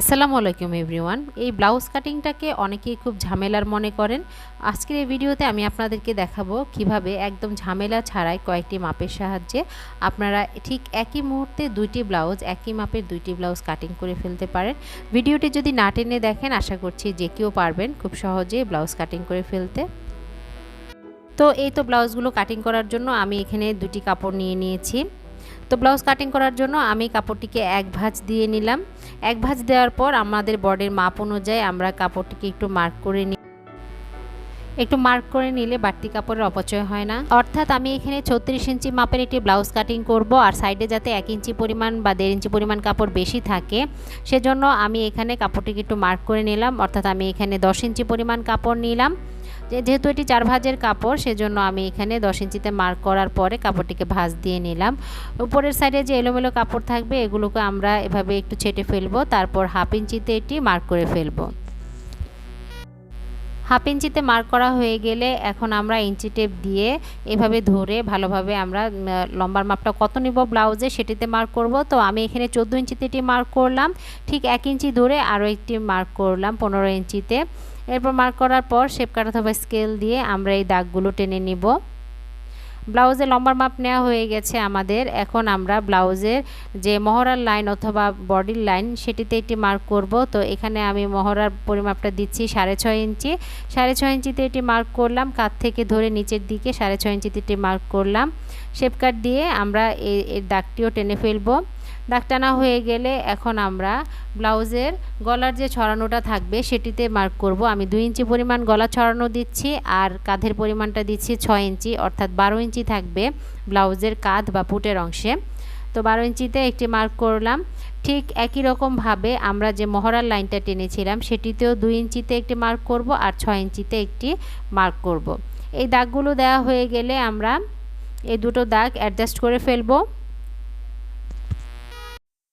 আসসালামু আলাইকুম এভরিওয়ান। এই ব্লাউজ কাটিংটাকে অনেকেই খুব ঝামেলার মনে করেন। আজকের এই ভিডিওতে আমি আপনাদেরকে দেখাবো কীভাবে একদম ঝামেলা ছাড়াই কয়েকটি মাপের সাহায্যে আপনারা ঠিক একই মুহূর্তে দুইটি ব্লাউজ, একই মাপের দুইটি ব্লাউজ কাটিং করে ফেলতে পারেন। ভিডিওটি যদি না টেনে দেখেন, আশা করছি যে কেউ পারবেন খুব সহজে ব্লাউজ কাটিং করে ফেলতে। তো এই তো ব্লাউজগুলো কাটিং করার জন্য আমি এখানে দুটি কাপড় নিয়ে নিয়েছি। তো ব্লাউজ কাটিং করার জন্য আমি কাপড়টিকে এক ভাঁজ দিয়ে নিলাম। এক ভাঁজ দেওয়ার পর আমাদের বডির মাপ অনুযায়ী আমরা কাপড়টিকে একটু মার্ক করে নিই একটু মার্ক করে নিলে বাড়তি কাপড়ের অপচয় হয় না। অর্থাৎ আমি এখানে ছত্রিশ ইঞ্চি মাপের একটি ব্লাউজ কাটিং করব আর সাইডে যাতে এক ইঞ্চি পরিমাণ বা দেড় ইঞ্চি পরিমাণ কাপড় বেশি থাকে, সেজন্য আমি এখানে কাপড়টিকে একটু মার্ক করে নিলাম। অর্থাৎ আমি এখানে দশ ইঞ্চি পরিমাণ কাপড় নিলাম। যেহেতু এটি চার ভাজের কাপড়, সেজন্য আমি এখানে দশ ইঞ্চিতে মার্ক করার পরে কাপড়টিকে ভাঁজ দিয়ে নিলাম। উপরের সাইডে যে এলোমেলো কাপড় থাকবে, এগুলোকে আমরা এভাবে একটু ছেটে ফেলব, তারপর হাফ ইঞ্চিতে এটি মার্ক করে ফেলব। হাফ ইঞ্চিতে মার্ক করা হয়ে গেলে এখন আমরা ইঞ্চি টেপ দিয়ে এভাবে ধরে ভালোভাবে আমরা লম্বার মাপটা কত নিব ব্লাউজে সেটিতে মার্ক করব। তো আমি এখানে চোদ্দ ইঞ্চিতে এটি মার্ক করলাম, ঠিক এক ইঞ্চি ধরে আরও একটি মার্ক করলাম পনেরো ইঞ্চিতে। এরপর মার্ক করার পর শেপ কাট অথবা স্কেল দিয়ে আমরা এই দাগগুলো টেনে নিব। ব্লাউজে লম্বার মাপ নেওয়া হয়ে গেছে আমাদের। এখন আমরা ব্লাউজের যে মহড়ার লাইন অথবা বডির লাইন সেটিতে একটি মার্ক করব। তো এখানে আমি মহড়ার পরিমাপটা দিচ্ছি সাড়ে ছয় ইঞ্চি। সাড়ে ছয় ইঞ্চিতে এটি মার্ক করলাম। কাত থেকে ধরে নিচের দিকে সাড়ে ছয় ইঞ্চিতে এটি মার্ক করলাম। শেপ কাট দিয়ে আমরা এই দাগটিও টেনে ফেলব। দাগ টানা হয়ে গেলে এখন আমরা ব্লাউজের গলার যে ছড়ানোটা থাকবে সেটিতে মার্ক করব। আমি দুই ইঞ্চি পরিমাণ গলা ছড়ানো দিচ্ছি আর কাঁধের পরিমাণটা দিচ্ছি ছয় ইঞ্চি, অর্থাৎ বারো ইঞ্চি থাকবে ব্লাউজের কাঁধ বা পুটের অংশে। তো বারো ইঞ্চিতে একটি মার্ক করলাম। ঠিক একই রকমভাবে আমরা যে মহড়ার লাইনটা টেনেছিলাম সেটিতেও দুই ইঞ্চিতে একটি মার্ক করব আর ছয় ইঞ্চিতে একটি মার্ক করব। এই দাগগুলো দেওয়া হয়ে গেলে আমরা এই দুটো দাগ অ্যাডজাস্ট করে ফেলব।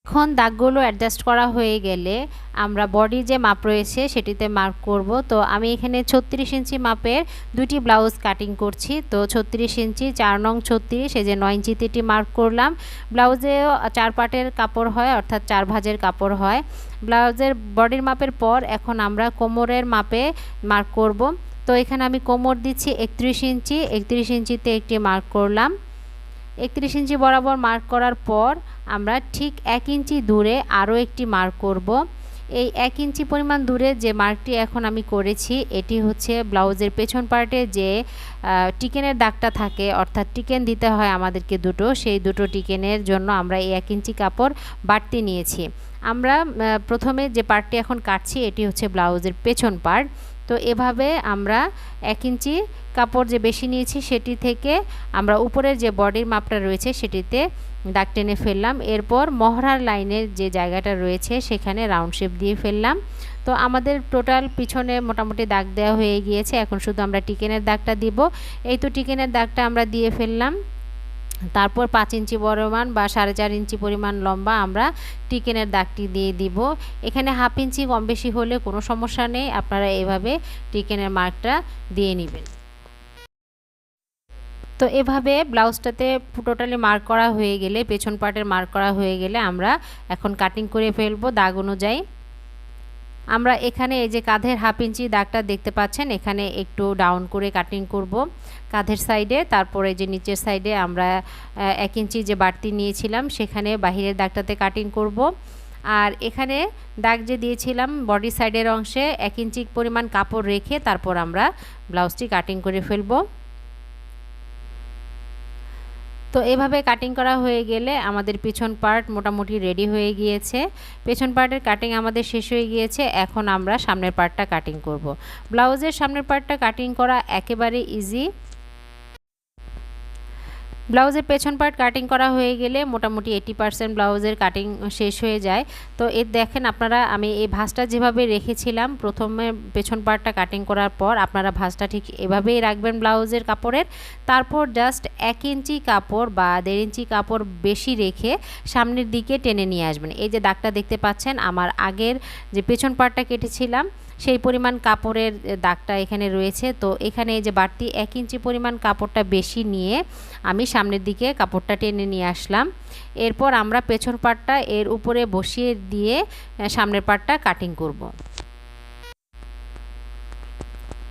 এখন দাগগুলো অ্যাডজাস্ট করা হয়ে গেলে আমরা বডি যে মাপ রয়েছে সেটিতে মার্ক করব। তো আমি এখানে ছত্রিশ ইঞ্চি মাপের দুটি ব্লাউজ কাটিং করছি। তো ছত্রিশ ইঞ্চি, চার নং ছত্রিশ, এই যে নয় ইঞ্চিতে এটি মার্ক করলাম। ব্লাউজেও চার পাটের কাপড় হয়, অর্থাৎ চার ভাজের কাপড় হয়। ব্লাউজের বডির মাপের পর এখন আমরা কোমরের মাপে মার্ক করব। তো এখানে আমি কোমর দিচ্ছি একত্রিশ ইঞ্চি, একত্রিশ ইঞ্চিতে একটি মার্ক করলাম। একত্রিশ ইঞ্চি বরাবর মার্ক করার পর আমরা ঠিক এক ইঞ্চি দূরে আরও একটি মার্ক করব। এই এক ইঞ্চি পরিমাণ দূরে যে মার্কটি এখন আমি করেছি, এটি হচ্ছে ব্লাউজের পেছন পার্টে যে টিকেনের দাগটা থাকে, অর্থাৎ টিকেন দিতে হয় আমাদেরকে দুটো, সেই দুটো টিকেনের জন্য আমরা এই এক ইঞ্চি কাপড় বাড়তি নিয়েছি। আমরা প্রথমে যে পার্টটি এখন কাটছি, এটি হচ্ছে ব্লাউজের পেছন পার্ট তো এভাবে আমরা এক ইঞ্চি কাপড় যে বেশি নিয়েছি, সেটি থেকে আমরা উপরের যে বডির মাপটা রয়েছে, সেটিতে দাগ টেনে ফেললাম। এরপর মহড়ার লাইনের যে জায়গাটা রয়েছে, সেখানে রাউন্ড শেপ দিয়ে ফেললাম। তো আমাদের টোটাল পিছনে মোটামুটি দাগ দেওয়া হয়ে গিয়েছে। এখন শুধু আমরা টিকেনের দাগটা দিব। এই তো টিকেনের দাগটা আমরা দিয়ে ফেললাম। তারপর পাঁচ ইঞ্চি পরিমাণ বা সাড়ে চার ইঞ্চি পরিমাণ লম্বা আমরা টিকেনের দাগটি দিয়ে দিব। এখানে হাফ ইঞ্চি কম বেশি হলে কোনো সমস্যা নেই। আপনারা এভাবে টিকেনের মার্কটা দিয়ে নেবেন। তো এভাবে ব্লাউজটাতে টোটালি মার্ক করা হয়ে গেলে, পেছন পার্টের মার্ক করা হয়ে গেলে আমরা এখন কাটিং করে ফেলব দাগ অনুযায়ী। আমরা এখানে এই যে কাঁধের হাফ ইঞ্চি দাগটা দেখতে পাচ্ছেন, এখানে একটু ডাউন করে কাটিং করব। কাঁধের সাইডে তারপরে যে নিচের সাইডে আমরা এক ইঞ্চি যে বাড়তি নিয়েছিলাম, সেখানে বাহিরের দাগটাতে কাটিং করব। আর এখানে দাগ যে দিয়েছিলাম বডি সাইডের অংশে এক ইঞ্চি পরিমাণ কাপড় রেখে তারপর আমরা ব্লাউজটি কাটিং করে ফেলব। তো এভাবে কাটিং করা হয়ে গেলে আমাদের পিছন পার্ট মোটামুটি রেডি হয়ে গিয়েছে। পেছন পার্টের কাটিং আমাদের শেষ হয়ে গিয়েছে। এখন আমরা সামনের পার্টটা কাটিং করব। ব্লাউজের সামনের পার্টটা কাটিং করা একেবারে ইজি ব্লাউজের পেছন পার্ট কাটিং করা হয়ে গেলে মোটামুটি এইটি পার্সেন্ট ব্লাউজের কাটিং শেষ হয়ে যায়। তো এর দেখেন আপনারা, আমি এই ভাঁজটা যেভাবে রেখেছিলাম, প্রথমে পেছন পার্টটা কাটিং করার পর আপনারা ভাঁজটা ঠিক এভাবেই রাখবেন ব্লাউজের কাপড়ের। তারপর জাস্ট এক ইঞ্চি কাপড় বা দেড় ইঞ্চি কাপড় বেশি রেখে সামনের দিকে টেনে নিয়ে আসবেন। এই যে দাগটা দেখতে পাচ্ছেন, আমার আগের যে পেছন পার্টটা কেটেছিলাম সেই পরিমাণ কাপড়ের দাগটা এখানে রয়েছে তো এখানে এই যে বাড়তি এক ইঞ্চি পরিমাণ কাপড়টা বেশি নিয়ে আমি সামনের দিকে কাপড়টা টেনে নিয়ে আসলাম এরপর আমরা পেছন পাটটা এর উপরে বসিয়ে দিয়ে সামনের পাটটা কাটিং করব।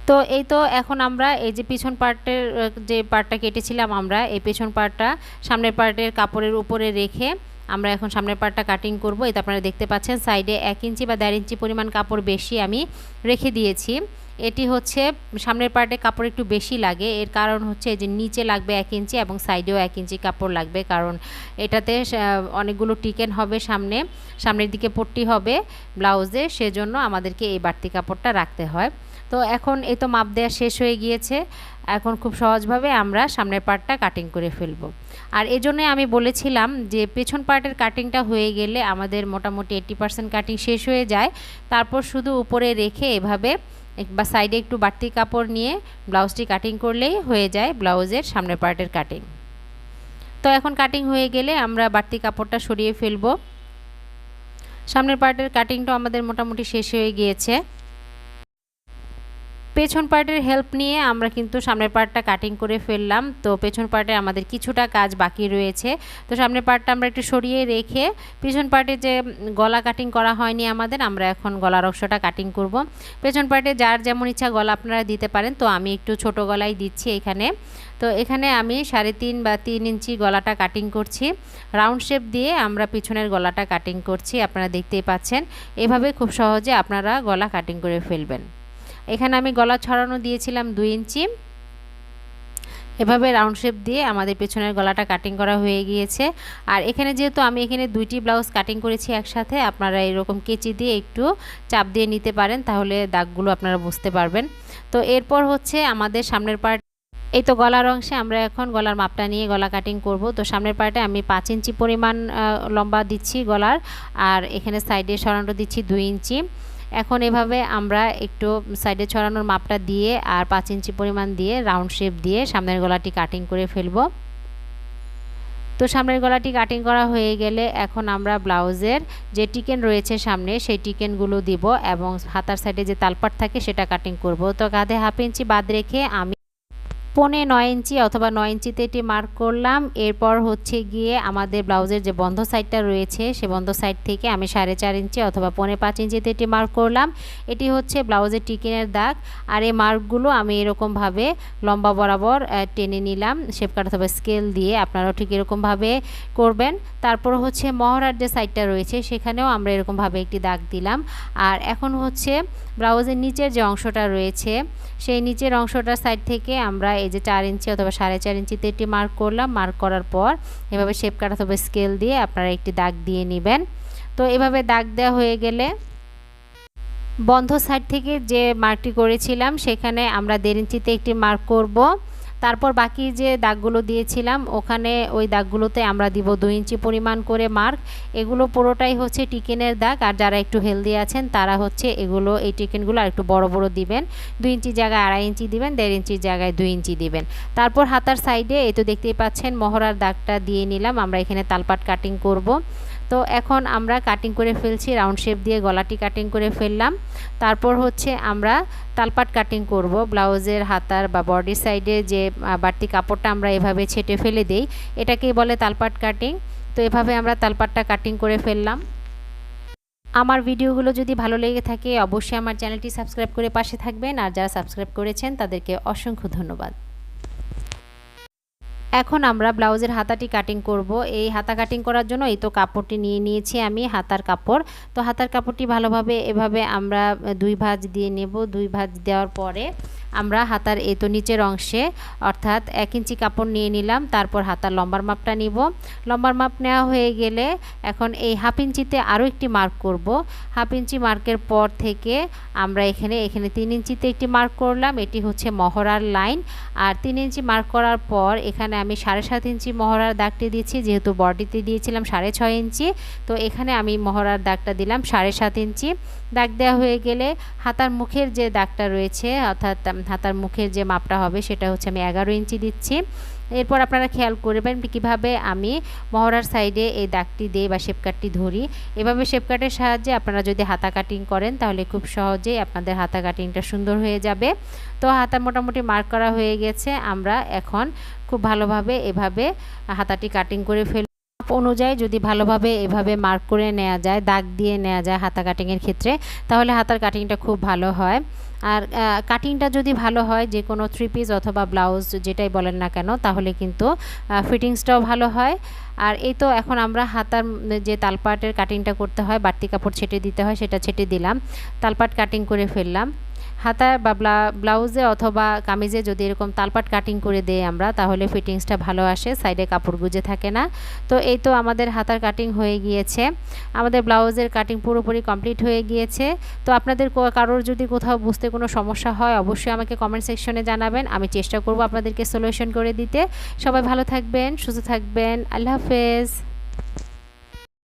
তো এই তো এখন আমরা এই যে পিছন পার্টের যে পার্টটা কেটেছিলাম আমরা, এই পেছন পার্টটা সামনের পার্টের কাপড়ের উপরে রেখে আমরা এখন সামনের পার্টটা কাটিং করব। এটা আপনারা দেখতে পাচ্ছেন সাইডে এক ইঞ্চি বা দেড় ইঞ্চি পরিমাণ কাপড় বেশি আমি রেখে দিয়েছি। এটি হচ্ছে সামনের পার্টে কাপড় একটু বেশি লাগে, এর কারণ হচ্ছে যে নিচে লাগবে এক ইঞ্চি এবং সাইডেও এক ইঞ্চি কাপড় লাগবে, কারণ এটাতে অনেকগুলো টিকেন হবে সামনে, সামনের দিকে পট্টি হবে ব্লাউজে, সেজন্য আমাদেরকে এই বাড়তি কাপড়টা রাখতে হয়। তো এখন এই তো মাপ দেওয়া শেষ হয়ে গিয়েছে। এখন খুব সহজভাবে আমরা সামনের পার্টটা কাটিং করে ফেলব। আর এই আমি বলেছিলাম যে, পেছন পার্টের কাটিংটা হয়ে গেলে আমাদের মোটামুটি এইটি পার্সেন্ট কাটিং শেষ হয়ে যায়। তারপর শুধু উপরে রেখে এভাবে বা সাইডে একটু বাড়তি কাপড় নিয়ে ব্লাউজটি কাটিং করলেই হয়ে যায় ব্লাউজের সামনের পার্টের কাটিং তো এখন কাটিং হয়ে গেলে আমরা বাড়তি কাপড়টা সরিয়ে ফেলব। সামনের পার্টের কাটিংটা আমাদের মোটামুটি শেষ হয়ে গিয়েছে। পেছন পার্টের হেল্প নিয়ে আমরা কিন্তু সামনের পার্টটা কাটিং করে ফেললাম। তো পেছন পার্টে আমাদের কিছুটা কাজ বাকি রয়েছে। তো সামনের পার্টটা আমরা একটু সরিয়ে রেখে পিছন পার্টে যে গলা কাটিং করা হয়নি আমাদের, আমরা এখন গলার অংশটা কাটিং করব। পেছন পার্টে যার যেমন ইচ্ছা গলা আপনারা দিতে পারেন। তো আমি একটু ছোট গলাই দিচ্ছি এখানে। তো এখানে আমি সাড়ে তিন বা তিন ইঞ্চি গলাটা কাটিং করছি। রাউন্ড শেপ দিয়ে আমরা পিছনের গলাটা কাটিং করছি, আপনারা দেখতেই পাচ্ছেন। এভাবে খুব সহজে আপনারা গলা কাটিং করে ফেলবেন। এখানে আমি গলা ছড়ানো দিয়েছিলাম দুই ইঞ্চি। এভাবে রাউন্ড শেপ দিয়ে আমাদের পেছনের গলাটা কাটিং করা হয়ে গিয়েছে। আর এখানে যেহেতু আমি এখানে দুইটি ব্লাউজ কাটিং করেছি একসাথে, আপনারা এরকম কেচি দিয়ে একটু চাপ দিয়ে নিতে পারেন, তাহলে দাগগুলো আপনারা বুঝতে পারবেন। তো এরপর হচ্ছে আমাদের সামনের পার্ট এই তো গলার অংশে আমরা এখন গলার মাপটা নিয়ে গলা কাটিং করব। তো সামনের পার্টে আমি পাঁচ ইঞ্চি পরিমাণ লম্বা দিচ্ছি গলার, আর এখানে সাইডে সরানো দিচ্ছি দুই ইঞ্চি। এখন এভাবে আমরা একটু সাইডে ছড়ানোর মাপটা দিয়ে আর পাঁচ ইঞ্চি পরিমাণ দিয়ে রাউন্ড শেপ দিয়ে সামনের গলাটি কাটিং করে ফেলব। তো সামনের গলাটি কাটিং করা হয়ে গেলে এখন আমরা ব্লাউজের যে টিকেন রয়েছে সামনে, সেই টিকেনগুলো দিব এবং হাতার সাইডে যে তালপাট থাকে সেটা কাটিং করব। তো কাঁধে হাফ ইঞ্চি বাদ রেখে আমি পনে নয় ইঞ্চি অথবা নয় ইঞ্চিতে এটি মার্ক করলাম। এরপর হচ্ছে গিয়ে আমাদের ব্লাউজের যে বন্ধ সাইডটা রয়েছে, সে বন্ধ সাইড থেকে আমি সাড়ে চার ইঞ্চি অথবা পনে পাঁচ ইঞ্চিতে এটি মার্ক করলাম। এটি হচ্ছে ব্লাউজের টিকিনের দাগ আর এই মার্কগুলো আমি এরকমভাবে লম্বা বরাবর টেনে নিলাম। শেপ অথবা স্কেল দিয়ে আপনারাও ঠিক এরকমভাবে করবেন। তারপর হচ্ছে মহড়ার যে সাইডটা রয়েছে, সেখানেও আমরা এরকমভাবে একটি দাগ দিলাম। আর এখন হচ্ছে ব্লাউজের নিচের যে অংশটা রয়েছে, সেই নিচের অংশটার সাইড থেকে আমরা এই যে চার ইঞ্চি অথবা সাড়ে চার ইঞ্চিতে এটি মার্ক করলাম মার্ক করার পর এভাবে শেপ কাট অথবা স্কেল দিয়ে আপনারা একটি দাগ দিয়ে নেবেন। তো এভাবে দাগ দেওয়া হয়ে গেলে বন্ধ সাইড থেকে যে মার্কটি করেছিলাম, সেখানে আমরা দেড় ইঞ্চিতে একটি মার্ক করব। তারপর বাকি যে দাগগুলো দিয়েছিলাম, ওখানে ওই দাগগুলোতে আমরা দিব দুই ইঞ্চি পরিমাণ করে মার্ক। এগুলো পুরোটাই হচ্ছে টিকেনের দাগ, আর যারা একটু হেলদি আছেন, তারা হচ্ছে এগুলো, এই টিকেনগুলো আর একটু বড় বড় দিবেন। দুই ইঞ্চি জায়গায় আড়াই ইঞ্চি দিবেন, দেড় ইঞ্চির জায়গায় দুই ইঞ্চি দিবেন। তারপর হাতার সাইডে, এই তো দেখতেই পাচ্ছেন, মহড়ার দাগটা দিয়ে নিলাম। আমরা এখানে তালপাট কাটিং করব। তো এখন আমরা কাটিং করে ফেলছি রাউন্ড শেপ দিয়ে গলাটি কাটিং করে ফেললাম। তারপর হচ্ছে আমরা তালপাট কাটিং করব, ব্লাউজের, হাতার বা বডি সাইডে যে বাড়তি কাপড়টা আমরা এভাবে ছেটে ফেলে দেই, এটাকেই বলে তালপাট কাটিং তো এভাবে আমরা তালপাটটা কাটিং করে ফেললাম। আমার ভিডিওগুলো যদি ভালো লেগে থাকে, অবশ্যই আমার চ্যানেলটি সাবস্ক্রাইব করে পাশে থাকবেন। আর যারা সাবস্ক্রাইব করেছেন, তাদেরকে অসংখ্য ধন্যবাদ। এখন আমরা ব্লাউজের হাতাটি কাটিং করব। এই হাতা কাটিং করার জন্য এই তো কাপড়টি নিয়ে নিয়েছি আমি, হাতার কাপড়। তো হাতার কাপড়টি ভালোভাবে এভাবে আমরা দুই ভাঁজ দিয়ে নেব। দুই ভাঁজ দেওয়ার পরে আমরা হাতার এই তো নিচের অংশে, অর্থাৎ এক ইঞ্চি কাপড় নিয়ে নিলাম, তারপর হাতার লম্বার মাপটা নিব। লম্বার মাপ নেওয়া হয়ে গেলে এখন এই হাফ ইঞ্চিতে আরও একটি মার্ক করব। হাফ ইঞ্চি মার্কের পর থেকে আমরা এখানে এখানে তিন ইঞ্চিতে একটি মার্ক করলাম, এটি হচ্ছে মহড়ার লাইন। আর তিন ইঞ্চি মার্ক করার পর এখানে আমি সাড়ে সাত ইঞ্চি মহড়ার দাগটি দিয়েছি, যেহেতু বডিতে দিয়েছিলাম সাড়ে ছয় ইঞ্চি, তো এখানে আমি মহড়ার দাগটা দিলাম সাড়ে সাত ইঞ্চি। দাগ দেওয়া হয়ে গেলে হাতার মুখের যে দাগটা রয়েছে, অর্থাৎ হাতার মুখের যে মাপটা হবে সেটা হচ্ছে আমি এগারো ইঞ্চি দিচ্ছি। এরপর আপনারা খেয়াল করবেন কীভাবে আমি মহড়ার সাইডে এই দাগটি দিয়ে বা শেপ কাটটি ধরি। এভাবে শেপ কাটের সাহায্যে আপনারা যদি হাতা কাটিং করেন তাহলে খুব সহজেই আপনাদের হাতা কাটিংটা সুন্দর হয়ে যাবে। তো হাতা মোটামুটি মার্ক করা হয়ে গেছে। আমরা এখন খুব ভালোভাবে এভাবে হাতাটি কাটিং করে ফেল অনুযায়ী যদি ভালোভাবে এভাবে মার্ক করে নেওয়া যায়, দাগ দিয়ে নেওয়া যায় হাতা কাটিংয়ের ক্ষেত্রে, তাহলে হাতার কাটিংটা খুব ভালো হয়। আর কাটিংটা যদি ভালো হয়, যে কোনো থ্রি পিস অথবা ব্লাউজ যেটাই বলেন না কেন, তাহলে কিন্তু ফিটিংসটাও ভালো হয়। আর এই তো এখন আমরা হাতার যে তালপাটের কাটিংটা করতে হয়, বাড়তি কাপড় ছেটে দিতে হয়, সেটা ছেটে দিলাম। তালপাট কাটিং করে ফেললাম। হাতায় বা ব্লাউজে অথবা কামিজে যদি এরকম তালপাট কাটিং করে দেই আমরা, তাহলে ফিটিংসটা ভালো আসে সাইডে কাপড় গুজে থাকে না। তো এই তো আমাদের হাতার কাটিং হয়ে গিয়েছে। আমাদের ব্লাউজের কাটিং পুরোপুরি কমপ্লিট হয়ে গিয়েছে। তো আপনাদের কারোর যদি কোথাও বুঝতে কোনো সমস্যা হয়, অবশ্যই আমাকে কমেন্ট সেকশনে জানাবেন। আমি চেষ্টা করব আপনাদেরকে সলিউশন করে দিতে। সবাই ভালো থাকবেন, সুস্থ থাকবেন। আল্লাহ হাফেজ।